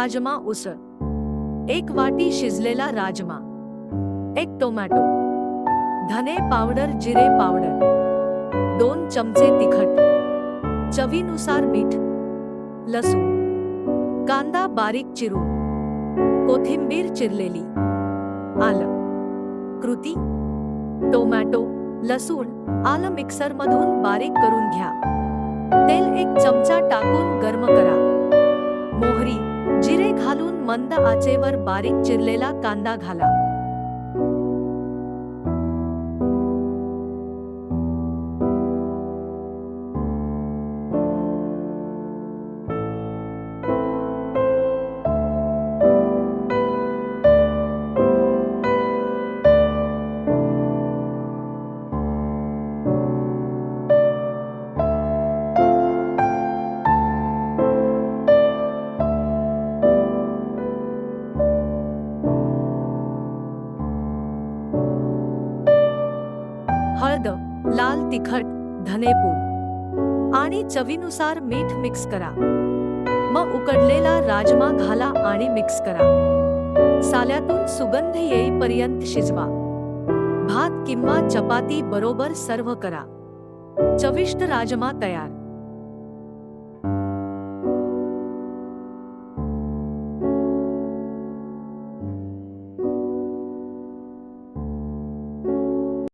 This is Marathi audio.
राजमा उसळ. एक वाटी शिजलेला राजमा. एक टोमॅटो धने पावडर जिरे पावडर. दोन चमचे तिखट. चवीनुसार मीठ. लसूण. कांदा बारीक चिरून. कोथिंबीर चिरलेली. आलं. कृती. टोमॅटो लसूण आलं मिक्सरमधून बारीक करून घ्या. तेल एक चमचा टाकून गरम करा. मंद आचेवर बारीक चिरलेला कांदा घाला. हळद लाल तिखट धनेपूड आणि चवीनुसार मीठ मिक्स करा. मग उकडलेला राजमा घाला आणि मिक्स करा. साल्यातून सुगंध येईपर्यंत शिजवा. भात किंवा चपाती बरोबर सर्व करा. चविष्ट राजमा तयार.